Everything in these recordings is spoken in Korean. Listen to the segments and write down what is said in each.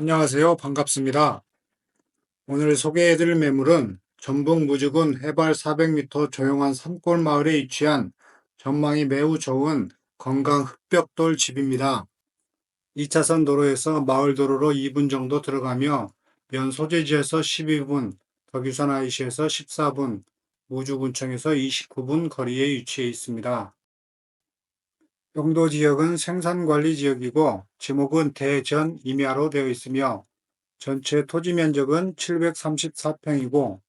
안녕하세요. 반갑습니다. 오늘 소개해드릴 매물은 전북 무주군 해발 400m 조용한 산골 마을에 위치한 전망이 매우 좋은 건강 흑벽돌 집입니다. 2차선 도로에서 마을 도로로 2분 정도 들어가며 면 소재지에서 12분, 덕유산 IC에서 14분, 무주군청에서 29분 거리에 위치해 있습니다. 영도 지역은 생산관리 지역이고 지목은 대전 임야로 되어 있으며 전체 토지 면적은 734평이고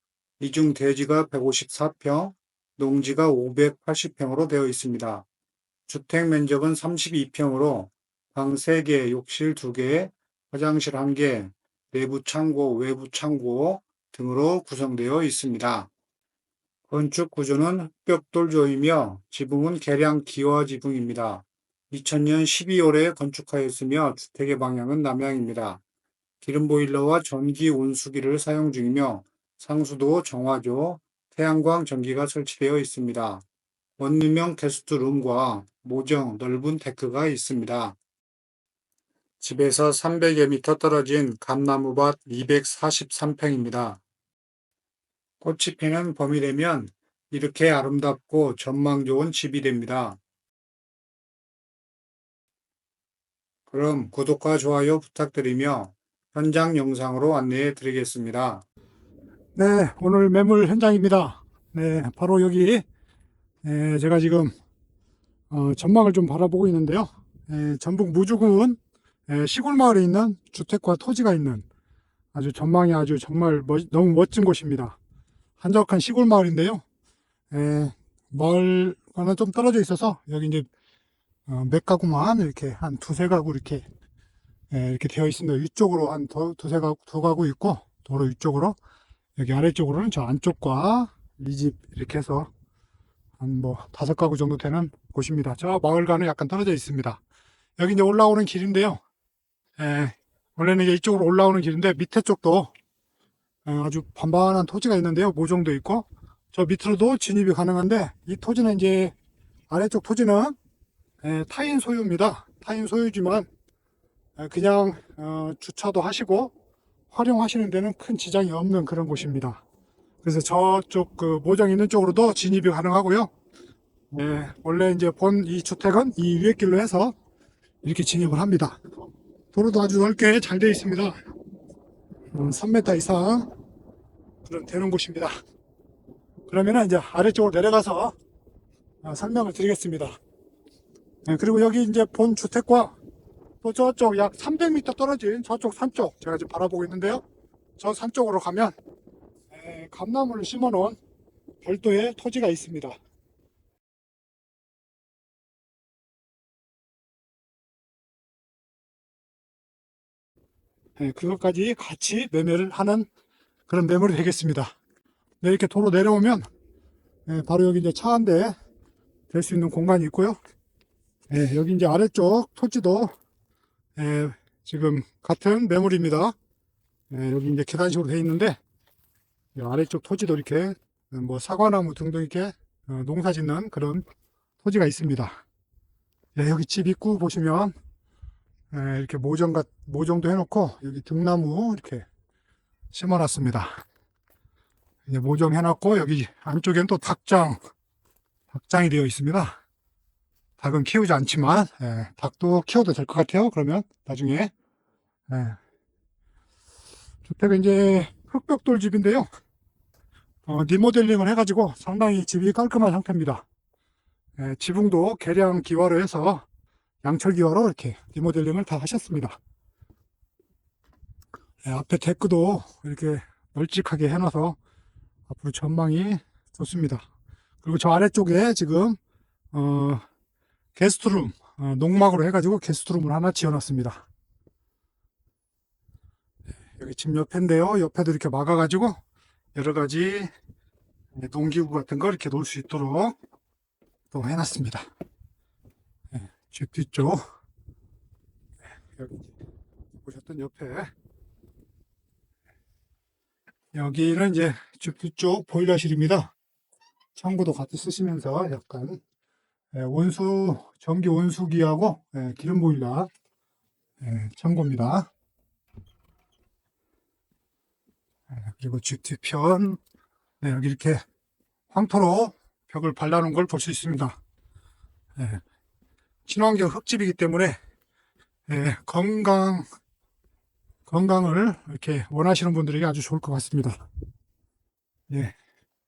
이중 대지가 154평, 농지가 580평으로 되어 있습니다. 주택 면적은 32평으로 방 3개, 욕실 2개, 화장실 1개, 내부 창고, 외부 창고 등으로 구성되어 있습니다. 건축 구조는 흑벽돌조이며 지붕은 계량 기와 지붕입니다. 2000년 12월에 건축하였으며 주택의 방향은 남향입니다. 기름 보일러와 전기 온수기를 사용 중이며 상수도 정화조, 태양광 전기가 설치되어 있습니다. 원룸형 게스트룸과 모정 넓은 데크가 있습니다. 집에서 300여 미터 떨어진 감나무밭 243평입니다. 꽃이 피는 봄이 되면 이렇게 아름답고 전망 좋은 집이 됩니다. 그럼 구독과 좋아요 부탁드리며 현장 영상으로 안내해 드리겠습니다. 네, 오늘 매물 현장입니다. 네, 바로 여기 에, 제가 지금 어, 전망을 좀 바라보고 있는데요. 에, 전북 무주군 에, 시골 마을에 있는 주택과 토지가 있는 아주 전망이 아주 정말 멋, 너무 멋진 곳입니다. 한적한 시골 마을인데요. 에, 마을과는 좀 떨어져 있어서 여기 이제 어, 몇 가구만 이렇게 한 두세 가구 이렇게 에, 이렇게 되어 있습니다. 위쪽으로 한 두, 두세 가구 두 가구 있고 도로 위쪽으로 여기 아래쪽으로는 저 안쪽과 이 집 이렇게 해서 한 뭐 다섯 가구 정도 되는 곳입니다. 저 마을과는 약간 떨어져 있습니다. 여기 이제 올라오는 길인데요. 에, 원래는 이제 이쪽으로 올라오는 길인데 밑에 쪽도 어, 아주 반반한 토지가 있는데요. 모종도 있고 저 밑으로도 진입이 가능한데 이 토지는 이제 아래쪽 토지는 에, 타인 소유입니다. 타인 소유지만 에, 그냥 어, 주차도 하시고 활용하시는 데는 큰 지장이 없는 그런 곳입니다. 그래서 저쪽 그 모장 있는 쪽으로도 진입이 가능하고요. 예, 원래 이제 본 이 주택은 이 위에 길로 해서 이렇게 진입을 합니다. 도로도 아주 넓게 잘 되어 있습니다. 음, 3m 이상 되는 곳입니다. 그러면은 이제 아래쪽으로 내려가서 어, 설명을 드리겠습니다. 네, 그리고 여기 이제 본 주택과 또 저쪽 약 300m 떨어진 저쪽 산 쪽 제가 지금 바라보고 있는데요. 저 산 쪽으로 가면 에, 감나무를 심어 놓은 별도의 토지가 있습니다. 네, 그것까지 같이 매매를 하는 그런 매물이 되겠습니다. 네, 이렇게 도로 내려오면 예, 바로 여기 이제 차 한 대 될 수 있는 공간이 있고요. 예, 여기 이제 아래쪽 토지도 예, 지금 같은 매물입니다. 예, 여기 이제 계단식으로 되어 있는데 이 아래쪽 토지도 이렇게 뭐 사과나무 등등 이렇게 어, 농사 짓는 그런 토지가 있습니다. 예, 여기 집 입구 보시면 예, 이렇게 모종 같 모종도 해놓고 여기 등나무 이렇게 심어놨습니다. 이제 모종 해놨고 여기 안쪽엔 또 닭장 닭장이 되어 있습니다. 닭은 키우지 않지만 예, 닭도 키워도 될 것 같아요. 그러면 나중에 예. 주택은 이제 흑벽돌 집인데요. 어, 리모델링을 해가지고 상당히 집이 깔끔한 상태입니다. 예, 지붕도 계량 기와로 해서 양철 기와로 이렇게 리모델링을 다 하셨습니다. 예, 앞에 데크도 이렇게 널찍하게 해놔서 앞으로 전망이 좋습니다. 그리고 저 아래쪽에 지금 어, 게스트룸 어, 농막으로 해가지고 게스트룸을 하나 지어놨습니다. 네, 여기 집 옆인데요. 옆에도 이렇게 막아가지고 여러 가지 농기구 같은 거 이렇게 놓을 수 있도록 또 해놨습니다. 네, 집 뒤쪽 네, 여기 보셨던 옆에 여기는 이제 집 뒤쪽 보일러실입니다. 창고도 같이 쓰시면서 약간 예, 온수 전기 온수기하고 예, 기름 보일러 예, 창고입니다. 네, 그리고 집 뒤편 네, 여기 이렇게 황토로 벽을 발라놓은 걸 볼 수 있습니다. 네, 친환경 흙집이기 때문에 네, 건강 건강을 이렇게 원하시는 분들에게 아주 좋을 것 같습니다. 예.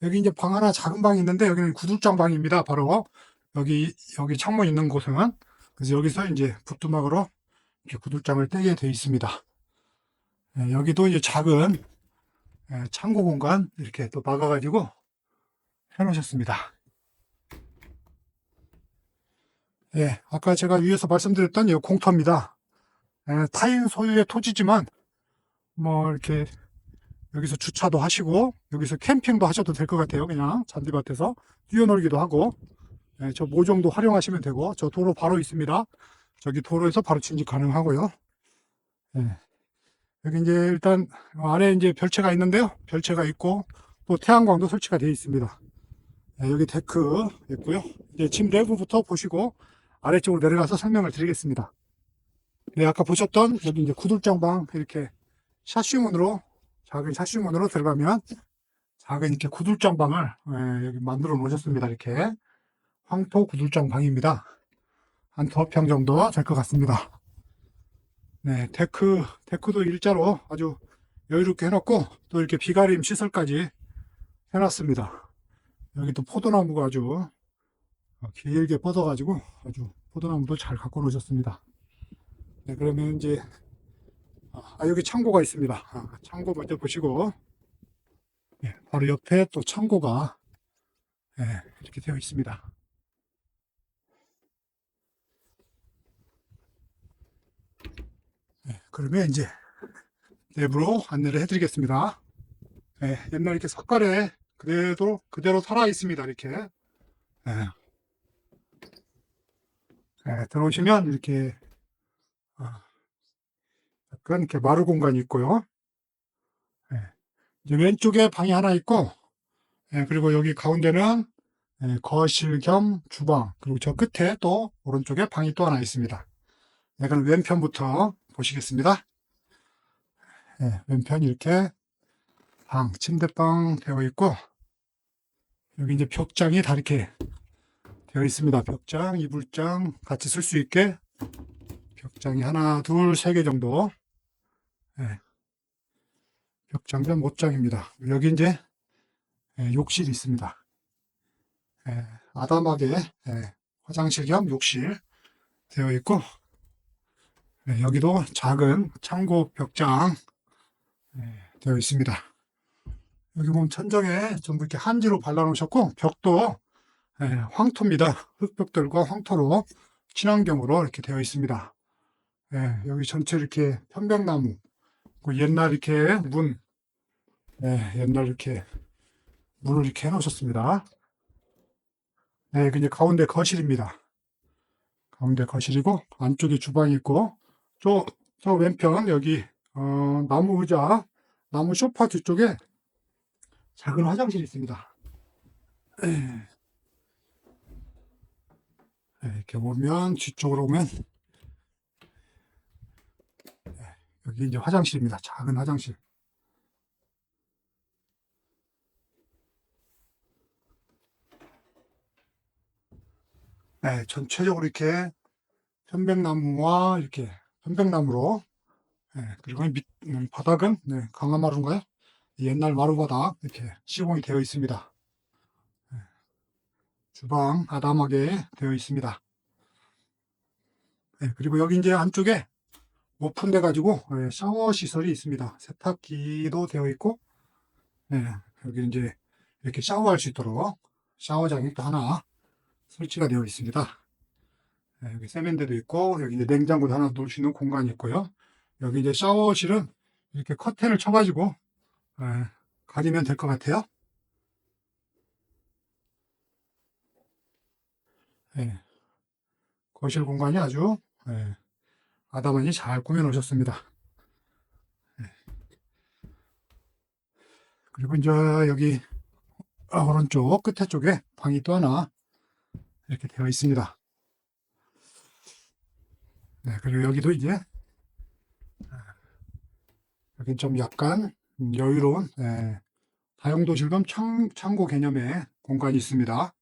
여기 이제 방 하나 작은 방이 있는데 여기는 구들장 방입니다. 바로 여기 여기 창문 있는 곳은 그래서 여기서 이제 부뚜막으로 이렇게 구들장을 떼게 되어 있습니다. 예, 여기도 이제 작은 예, 창고 공간 이렇게 또 막아가지고 해놓으셨습니다. 예, 아까 제가 위에서 말씀드렸던 이 공터입니다. 예, 타인 소유의 토지지만 뭐 이렇게 여기서 주차도 하시고 여기서 캠핑도 하셔도 될 것 같아요. 그냥 잔디밭에서 뛰어놀기도 하고 예, 저 모종도 활용하시면 되고 저 도로 바로 있습니다. 저기 도로에서 바로 진입 가능하고요. 예. 여기 이제 일단 안에 이제 별채가 있는데요. 별채가 있고 또 태양광도 설치가 되어 있습니다. 예, 여기 데크 있고요. 이제 집 내부부터 보시고 아래쪽으로 내려가서 설명을 드리겠습니다. 네, 아까 보셨던 여기 이제 구들장방 이렇게 샤시문으로 작은 샤시문으로 들어가면 작은 이렇게 구들장방을 예, 여기 만들어 놓으셨습니다. 이렇게 황토 구들장방입니다. 한 두 평 정도 될 것 같습니다. 네, 데크 데크도 일자로 아주 여유롭게 해놨고 또 이렇게 비가림 시설까지 해놨습니다. 여기 또 포도나무가 아주 길게 뻗어가지고 아주 포도나무도 잘 갖고 놓으셨습니다. 네, 그러면 이제 아, 여기 창고가 있습니다. 아, 창고 먼저 보시고 예, 바로 옆에 또 창고가 예, 이렇게 되어 있습니다. 예, 그러면 이제 내부로 안내를 해드리겠습니다. 예, 옛날 이렇게 석가래 그대로 그대로 살아 있습니다. 이렇게 예. 예, 들어오시면 이렇게 아, 약간 이렇게 마루 공간이 있고요. 예, 이제 왼쪽에 방이 하나 있고, 예, 그리고 여기 가운데는 예, 거실 겸 주방, 그리고 저 끝에 또 오른쪽에 방이 또 하나 있습니다. 예, 그럼 왼편부터 보시겠습니다. 예, 왼편 이렇게 방, 침대방 되어 있고, 여기 이제 벽장이 다 이렇게 되어 있습니다. 벽장, 이불장 같이 쓸 수 있게 벽장이 하나, 둘, 세 개 정도. 예. 벽장 겸 옷장입니다. 여기 이제 예, 욕실이 있습니다. 예, 아담하게 예, 화장실 겸 욕실 되어 있고 예, 여기도 작은 창고 벽장 예, 되어 있습니다. 여기 보면 천정에 전부 이렇게 한지로 발라놓으셨고 벽도 예, 황토입니다. 흙벽돌과 황토로 친환경으로 이렇게 되어 있습니다. 예, 여기 전체 이렇게 편백나무, 그 옛날 이렇게 문, 예, 옛날 이렇게 문을 이렇게 해놓으셨습니다. 네, 그 이제 가운데 거실입니다. 가운데 거실이고 안쪽에 주방이 있고 저, 저 왼편 여기 어, 나무 의자, 나무 소파 뒤쪽에 작은 화장실이 있습니다. 예. 네, 이렇게 보면 뒤쪽으로 오면 네, 여기 이제 화장실입니다. 작은 화장실. 네, 전체적으로 이렇게 편백나무와 이렇게 편백나무로 네, 그리고 밑 음, 바닥은 네, 강화마루인가요? 옛날 마루바닥 이렇게 시공이 되어 있습니다. 주방 아담하게 되어 있습니다. 네, 그리고 여기 이제 안쪽에 오픈돼 가지고 네, 샤워 시설이 있습니다. 세탁기도 되어 있고 네, 여기 이제 이렇게 샤워할 수 있도록 샤워장이 또 하나 설치가 되어 있습니다. 네, 여기 세면대도 있고 여기 이제 냉장고도 하나 놓을 수 있는 공간이 있고요. 여기 이제 샤워실은 이렇게 커튼을 쳐가지고 네, 가리면 될 것 같아요. 예. 거실 공간이 아주 예, 아담하니 잘 꾸며 놓으셨습니다. 예. 그리고 이제 여기 아, 오른쪽 끝에 쪽에 방이 또 하나 이렇게 되어 있습니다. 네, 그리고 여기도 이제 아, 여기 좀 약간 음, 여유로운 예, 다용도 실금 창, 창고 개념의 공간이 있습니다.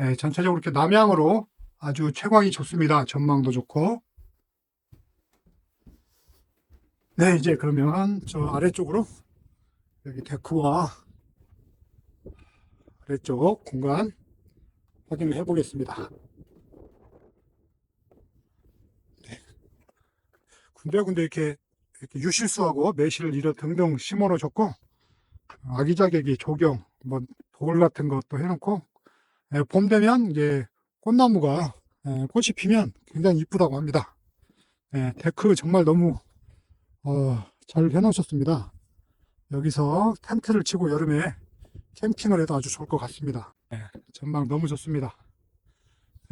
예, 전체적으로 이렇게 남향으로 아주 채광이 좋습니다. 전망도 좋고. 네, 이제 그러면 저 아래쪽으로 여기 데크와 아래쪽 공간 확인을 해 보겠습니다. 네. 군데군데 이렇게, 이렇게 유실수하고 매실 이런 등등 심어놓졌고 아기자기하게 조경, 뭐 돌 같은 것도 해놓고 예, 봄 되면 이제 꽃나무가 예, 꽃이 피면 굉장히 이쁘다고 합니다. 예, 데크 정말 너무 어, 잘 해놓으셨습니다. 여기서 텐트를 치고 여름에 캠핑을 해도 아주 좋을 것 같습니다. 예, 전망 너무 좋습니다.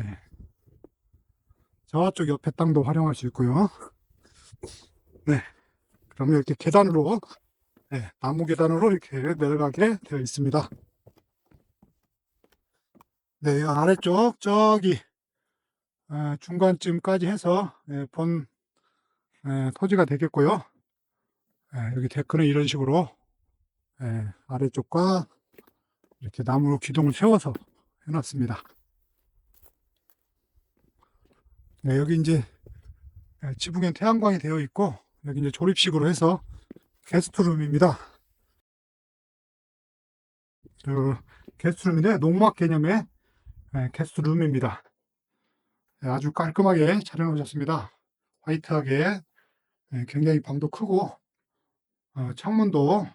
예. 저쪽 옆에 땅도 활용할 수 있고요. 네. 그러면 이렇게 계단으로, 예, 나무 계단으로 이렇게 내려가게 되어 있습니다. 네, 이 아래쪽, 저기, 어, 중간쯤까지 해서, 예, 본, 예, 토지가 되겠고요. 예, 여기 데크는 이런 식으로, 예, 아래쪽과 이렇게 나무로 기둥을 세워서 해놨습니다. 네, 여기 이제 예, 지붕엔 태양광이 되어 있고 여기 이제 조립식으로 해서 게스트룸입니다. 그 게스트룸인데 농막 개념의 예, 게스트 룸입니다. 예, 아주 깔끔하게 촬영해 오셨습니다. 화이트하게 예, 굉장히 방도 크고 어, 창문도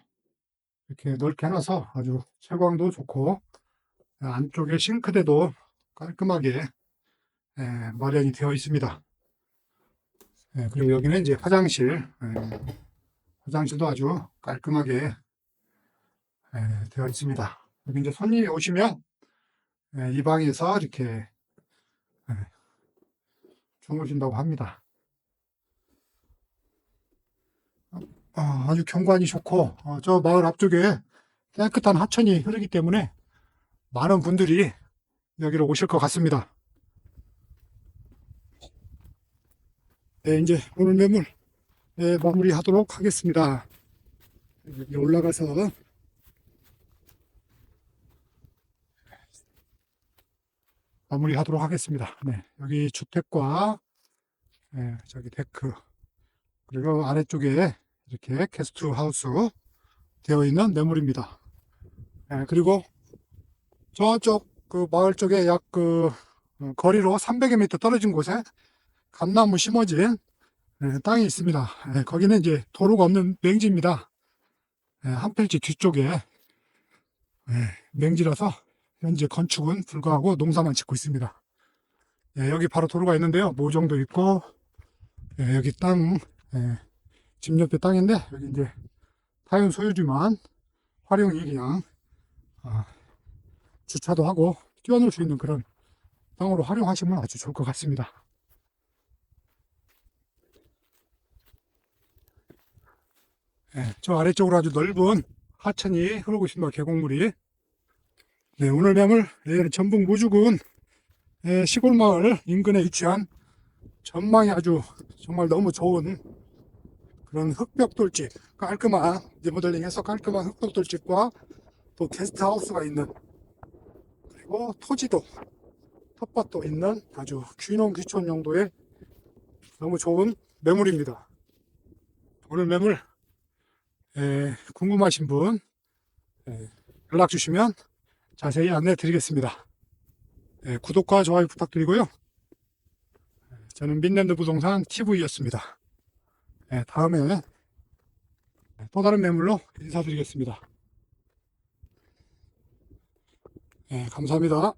이렇게 넓게 해놔서 아주 채광도 좋고 예, 안쪽에 싱크대도 깔끔하게 예, 마련이 되어 있습니다. 예, 그리고 여기는 이제 화장실, 예, 화장실도 아주 깔끔하게 예, 되어 있습니다. 여기 이제 손님이 오시면 예, 이 방에서 이렇게 예, 주무신다고 합니다. 아, 아주 경관이 좋고 어, 저 마을 앞쪽에 깨끗한 하천이 흐르기 때문에 많은 분들이 여기로 오실 것 같습니다. 네, 이제 오늘 매물 네, 마무리하도록 하겠습니다. 여기 올라가서 마무리하도록 하겠습니다. 네, 여기 주택과 네, 저기 데크 그리고 아래쪽에 이렇게 게스트 하우스 되어 있는 매물입니다. 네, 그리고 저쪽 그 마을 쪽에 약 그 거리로 300여 미터 떨어진 곳에 감나무 심어진 예, 땅이 있습니다. 예, 거기는 이제 도로가 없는 맹지입니다. 예, 한 필지 뒤쪽에 예, 맹지라서 현재 건축은 불가하고 농사만 짓고 있습니다. 예, 여기 바로 도로가 있는데요. 모종도 있고 예, 여기 땅, 예, 집 옆에 땅인데 여기 이제 타연 소유주만 활용이 그냥 아, 주차도 하고 뛰어놀 수 있는 그런 땅으로 활용하시면 아주 좋을 것 같습니다. 예, 저 아래쪽으로 아주 넓은 하천이 흐르고 있습니다. 계곡물이. 네, 오늘 매물 예, 전북 무주군 예, 시골 마을 인근에 위치한 전망이 아주 정말 너무 좋은 그런 흑벽 돌집 깔끔한 리모델링해서 깔끔한 흑벽 돌집과 또 게스트하우스가 있는 그리고 토지도 텃밭도 있는 아주 귀농 귀촌 용도의 너무 좋은 매물입니다. 오늘 매물 에, 궁금하신 분 에, 연락 주시면 자세히 안내 드리겠습니다. 에, 구독과 좋아요 부탁드리고요. 에, 저는 민랜드 부동산 TV였습니다. 에, 다음에 또 다른 매물로 인사드리겠습니다. 에, 감사합니다.